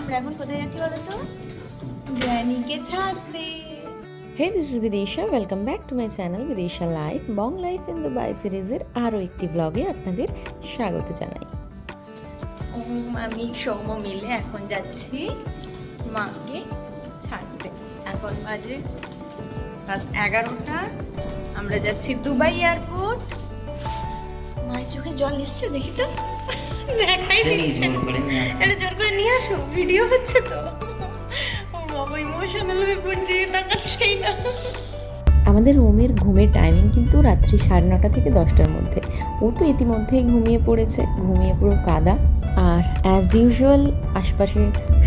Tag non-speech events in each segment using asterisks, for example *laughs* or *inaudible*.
আমরা এখন কোথায় যাচ্ছি বলো তো? গ্র্যানিকে ছাড়তে। Hey this is Bidisha welcome back to my channel Bidisha life bong life in Dubai সিরিজের আরও একটি ব্লগে আপনাদের স্বাগত জানাই। আমি সৌম মিলে এখন যাচ্ছি মাকে ছাড়তে। এখন বাজে রাত এগারোটা। আমরা যাচ্ছি দুবাই এয়ারপোর্ট। মায়ের চোখে জল এসছে দেখি তো। দেখাই দিচ্ছে। এটা জোর করে নিয়ে আসো ভিডিও হচ্ছে তো। ও বাবা ইমোশনাল হয়ে পড়ছে তাকাচ্ছেই না। আমাদের ওমের ঘুমের টাইমিং কিন্তু রাত্রি সাড়ে নটা থেকে দশটার মধ্যে। ও তো ইতিমধ্যেই ঘুমিয়ে পড়েছে, ঘুমিয়ে পুরো কাদা। আর অ্যাজ ইউজুয়াল আশেপাশে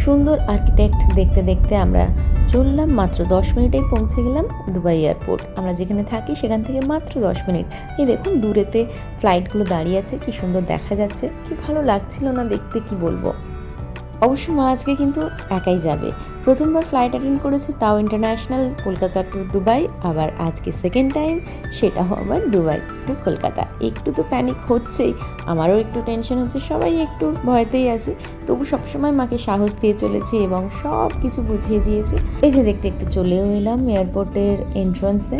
সুন্দর আর্কিটেক্ট দেখতে দেখতে আমরা চললাম, মাত্র দশ মিনিটেই পৌঁছে গেলাম দুবাই এয়ারপোর্ট আমরা যেখানে থাকি সেখান থেকে মাত্র দশ মিনিট। এই দেখুন, দূরেতে ফ্লাইটগুলো দাঁড়িয়ে আছে, কি সুন্দর দেখা যাচ্ছে, কি ভালো লাগছিল না দেখতে, কি বলব? অবশ্য মা আজকে কিন্তু একাই যাবে। প্রথমবার ফ্লাইট অ্যাটেন্ড করেছে, তাও ইন্টারন্যাশনাল কলকাতা টু দুবাই, আবার আজকে সেকেন্ড টাইম সেটাও আবার দুবাই টু কলকাতা। একটু তো প্যানিক হচ্ছেই, আমারও একটু টেনশন হচ্ছে, সবাই একটু ভয়তেই আছে। তবু সবসময় মাকে সাহস দিয়ে চলেছি এবং সব কিছু বুঝিয়ে দিয়েছি। এই যে দেখতে দেখতে চলেও এলাম এয়ারপোর্টের এন্ট্রান্সে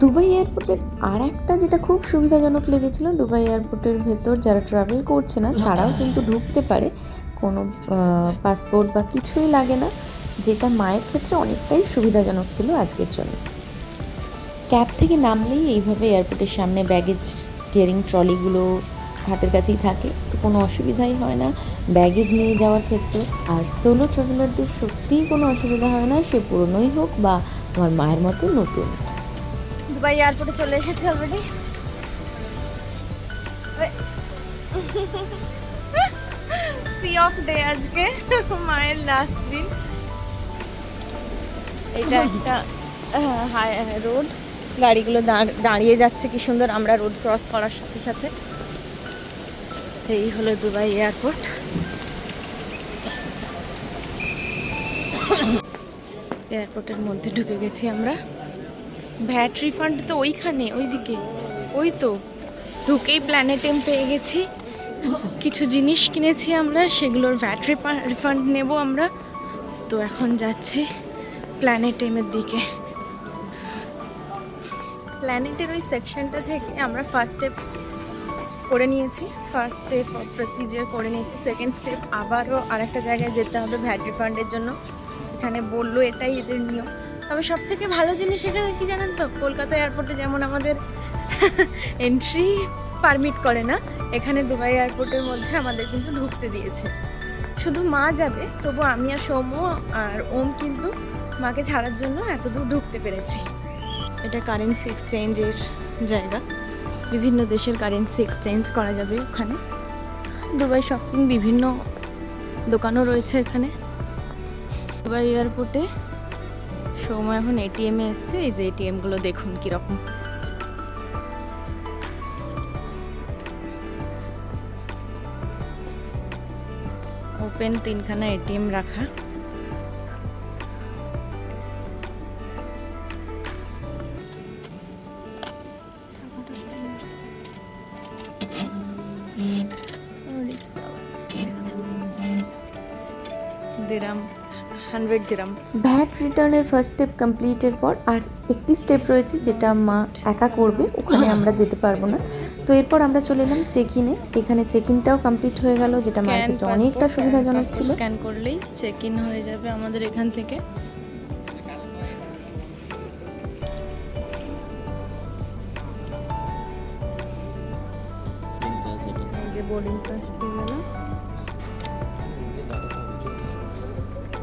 দুবাই এয়ারপোর্টের আর একটা যেটা খুব সুবিধাজনক লেগেছিল, দুবাই এয়ারপোর্টের ভেতর যারা ট্রাভেল করছে না, তারাও কিন্তু ঢুকতে পারে। কোনো পাসপোর্ট বা কিছুই লাগে না, যেটা মায়ের ক্ষেত্রে অনেকটাই সুবিধাজনক ছিল আজকের জন্য। ক্যাব থেকে নামলেই এইভাবে এয়ারপোর্টের সামনে ব্যাগেজ কেয়ারিং ট্রলিগুলো হাতের কাছেই থাকে, তো কোনো অসুবিধাই হয় না। ব্যাগেজ নিয়ে যাওয়ার ক্ষেত্রে আর সোলো ট্রাভেলারদের সত্যিই কোনো অসুবিধা হয় না, সে পুরনোই হোক বা আমার মায়ের মতো নতুন। দুবাই এয়ারপোর্টে চলে এসেছে অলরেডি সি অফ ডে আজকে, মায়ের লাস্ট দিন। এটা একটা রোড গাড়িগুলো দাঁড়- দাঁড়িয়ে যাচ্ছে কি সুন্দর, আমরা রোড ক্রস করার সাথে সাথে। এই হলো দুবাই এয়ারপোর্ট এয়ারপোর্টের মধ্যে ঢুকে গেছি আমরা। ভ্যাট রিফান্ড তো ওইখানে, ওইদিকে। ওই তো। ঢুকেই প্ল্যানেটেম পেয়ে গেছি। কিছু জিনিস কিনেছি আমরা, সেগুলোর ভ্যাট রিফান্ড নেব আমরা। তো এখন যাচ্ছি প্ল্যানেটেমের দিকে। প্ল্যানেটের ওই সেকশনটা থেকে আমরা ফার্স্ট স্টেপ করে নিয়েছি। ফার্স্ট স্টেপ প্রসিজিয়ার করে নিয়েছি। সেকেন্ড স্টেপ আবারও আরেকটা জায়গায় যেতে হবে ভ্যাট রিফান্ডের জন্য। এখানে বলল এটাই এদের নিয়ম। তবে সব থেকে ভালো জিনিস এটা কি জানেন তো? কলকাতা এয়ারপোর্টে যেমন আমাদের *laughs* এন্ট্রি পারমিট করে না, এখানে দুবাই এয়ারপোর্টের মধ্যে আমাদের কিন্তু ঢুকতে দিয়েছে। শুধু মা যাবে, তবু আমি আর সৌম্য আর ওম কিন্তু মাকে ছাড়ার জন্য এতদূর ঢুকতে পেরেছি। এটা কারেন্সি এক্সচেঞ্জের জায়গা। বিভিন্ন দেশের কারেন্সি এক্সচেঞ্জ করা যাবে ওখানে। দুবাই শপিং বিভিন্ন দোকানও রয়েছে এখানে। দুবাই এয়ারপোর্টে সময় এখন এটিএমে এসছে, এই যে এটিএমগুলো দেখুন কীরকম। ওপেন তিনখানা এটিএম রাখা। Dirham hundred dirham. ভ্যাট রিটার্নের ফার্স্ট স্টেপ কমপ্লিটের পর আর একটি স্টেপ রয়েছে যেটা মা একা করবে, ওখানে আমরা যেতে পারব না। এরপর আমরা চলে এলাম চেক ইনে এখানে চেক ইনটাও কমপ্লিট হয়ে গেল যেটা ক্ষেত্রে অনেকটা সুবিধাজনক ছিল। স্ক্যান করলেই চেক ইন হয়ে যাবে আমাদের এখান থেকে। বোর্ডিং পাস পেয়ে গেল।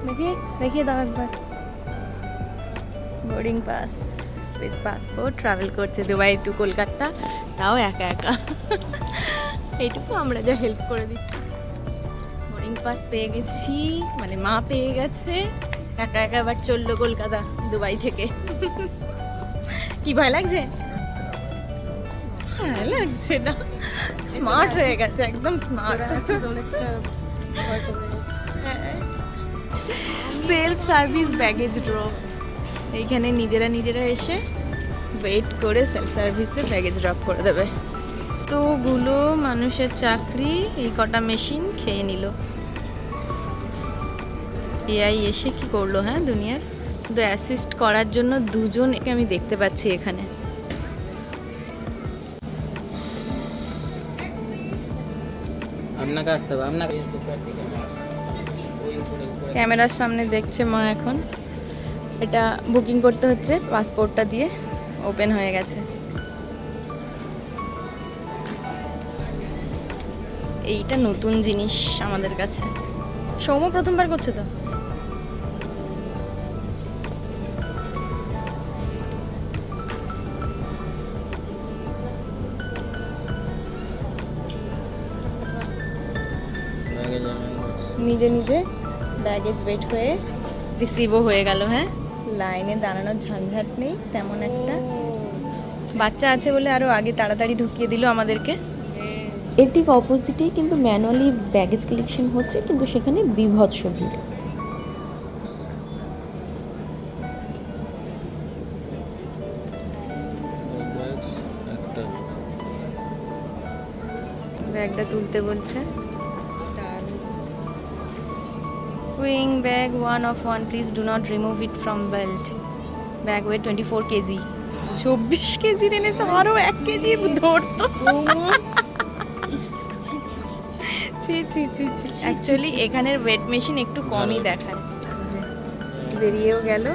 দেখিয়ে দেখিয়ে দাও একবার। Boarding pass with passport travel করছে দুবাই টু কলকাতা তাও একা একা। এইটুকু আমরা যা হেল্প করে দিচ্ছি। বোর্ডিং পাস পেয়ে গেছি মানে মা পেয়ে গেছে। একা একা আবার চলল কলকাতা দুবাই থেকে। কি ভয় লাগছে? হ্যাঁ লাগছে না। স্মার্ট হয়ে গেছে একদম স্মার্ট অনেকটা সেলফ সার্ভিস ব্যাগেজ ড্রপ এইখানে নিজেরা নিজেরা এসে ওয়েট করে সেলফ সার্ভিসে ব্যাগেজ ড্রপ করে দেবে। তোগুলো মানুষের চাকরি এই কটা মেশিন খেয়ে নিল। এআই এসে কি করল হ্যাঁ দুনিয়ার? শুধু অ্যাসিস্ট করার জন্য দুজনকে আমি দেখতে পাচ্ছি এখানে। ক্যামেরার সামনে দেখছে মা এখন। এটা বুকিং করতে হচ্ছে পাসপোর্টটা দিয়ে ওপেন হয়ে গেছে। এইটা নতুন জিনিস আমাদের কাছে। সৌম্য প্রথমবার করছে তো? নিজে নিজে ব্যাগেজ ওয়েট হয়ে রিসিভও হয়ে গেল হ্যাঁ? লাইনে দাঁড়ানোর ঝঞ্ঝাট নেই তেমন একটা। বাচ্চা আছে বলে আরও আগে তাড়াতাড়ি ঢুকিয়ে দিল আমাদেরকে। এর ঠিক অপোজিটেই কিন্তু ম্যানুয়ালি ব্যাগেজ কালেকশন হচ্ছে কিন্তু সেখানে বিভৎস ভিড়। ব্যাগটা তুলতে বলছে। Bag one of one please do not remove it from belt bag weight twenty four kg চব্বিশ কেজি এনেছে আরও এক কেজি ধরতো। ছি ছি ছি ছি। অ্যাকচুয়ালি এখানের ওয়েট মেশিন একটু কমই দেখায়। বেরিয়েও গেল।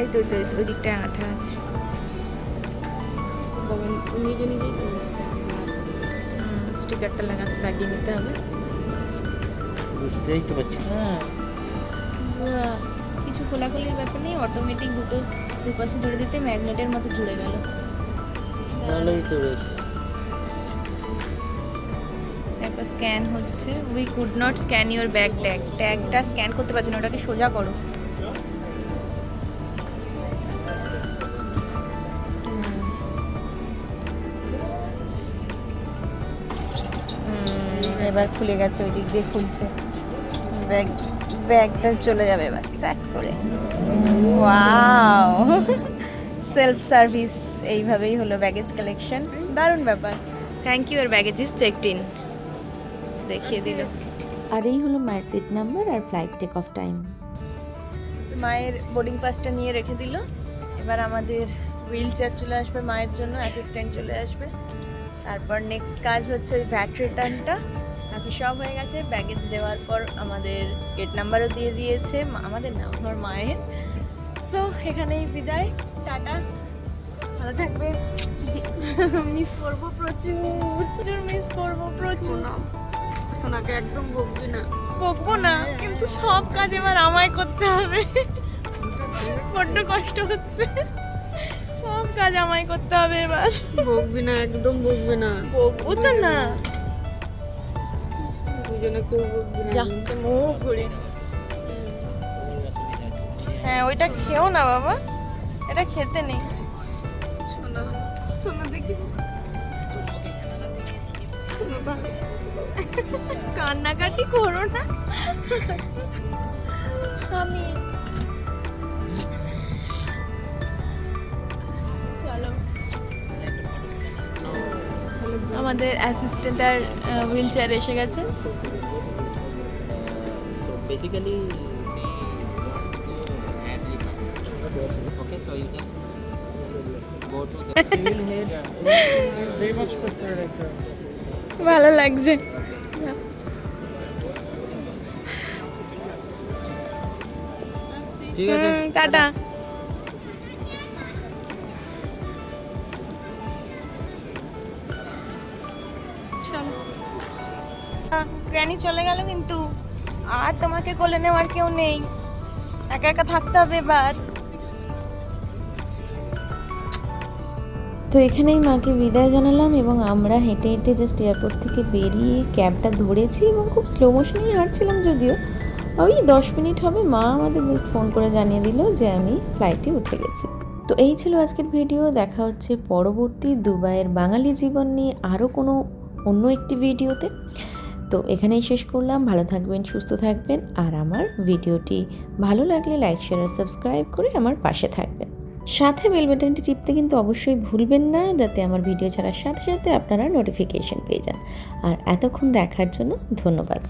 এই তো তো এই তো, ওই দিকটায় আঠা আছে। নিজে নিজে স্টিকারটা লাগা লাগিয়ে নিতে হবে। বুঝতেই তো পারছি। না বাহ, কিছু খোলাখুলির ব্যাপার নেই অটোমেটিক দুটো দুপাশে জুড়ে দিতে ম্যাগনেটের মতো জুড়ে গেল। ভালোই তো বেশ। তারপর স্ক্যান হচ্ছে। We could not scan your bag tag ট্যাগটা scan করতে পারছি না ওটাকে সোজা করো। এবার খুলে গেছে ওই দিক দিয়ে খুলছে। ব্যাগ ব্যাগটা চলে যাবে এবার স্টার্ট করে। ওয়াও সেলফ সার্ভিস এইভাবেই হলো ব্যাগেজ কালেকশন দারুণ ব্যাপার। থ্যাংক ইউ আর ব্যাগেজ ইজ চেকড ইন দেখিয়ে দিল। আর এই হলো মায়ের সিট নাম্বার আর ফ্লাইট টেক অফ টাইম মায়ের বোর্ডিং পাসটা নিয়ে রেখে দিল। এবার আমাদের হুইল চেয়ার চলে আসবে মায়ের জন্য অ্যাসিস্ট্যান্ট চলে আসবে। তারপর নেক্সট কাজ হচ্ছে ওই ভ্যাট রিটার্নটা বাকি সব হয়ে গেছে। ব্যাগেজ দেওয়ার পর আমাদের গেট নাম্বারও দিয়ে দিয়েছে। আমাদের না আমার মায়ের। সো এখানেই বিদায়। টাটা। ভালো থাকবে। মিস করব প্রচুর। প্রচুর মিস করব প্রচুর। সোনা সোনাকে একদম বকবি না। বকবো না কিন্তু সব কাজ এবার আমায় করতে হবে। বড্ড কষ্ট হচ্ছে। সব কাজ আমায় করতে হবে এবার। বকবি না একদম বকবি না। বকবো তো না। দুজনে কেউ বকবি না মুখ ঘুরে হ্যাঁ ওইটা খেও না বাবা। এটা খেতে নেই। সোনা সোনা দেখি। কান্নাকাটি করো না। আমি আমাদের অ্যাসিস্ট্যান্ট আর হুইল চেয়ার এসে গেছে। *laughs* ভালো লাগছে। টাটা। গ্র্যানি চলে গেল কিন্তু আর তোমাকে কোলে নেওয়ার কেউ নেই। একা একা থাকতে হবে এবার। তো এখানেই মাকে বিদায় জানালাম এবং আমরা হেঁটে হেঁটে জাস্ট এয়ারপোর্ট থেকে বেরিয়ে ক্যাবটা ধরেছি এবং খুব স্লো মোশনেই হাঁটছিলাম যদিও। ওই দশ মিনিট হবে, মা আমাদের জাস্ট ফোন করে জানিয়ে দিল যে আমি ফ্লাইটে উঠে গেছি। তো এই ছিল আজকের ভিডিও দেখা হচ্ছে পরবর্তী দুবাইয়ের বাঙালি জীবন নিয়ে আরও কোনো অন্য একটি ভিডিওতে তো এখানেই শেষ করলাম। ভালো থাকবেন, সুস্থ থাকবেন আর আমার ভিডিওটি ভালো লাগলে লাইক শেয়ার আর সাবস্ক্রাইব করে আমার পাশে থাকবেন। সাথে বেল বাটনটি টিপতে কিন্তু অবশ্যই ভুলবেন না যাতে আমার ভিডিও ছাড়ার সাথে সাথে আপনারা নোটিফিকেশন পেয়ে যান। আর এতক্ষণ দেখার জন্য ধন্যবাদ।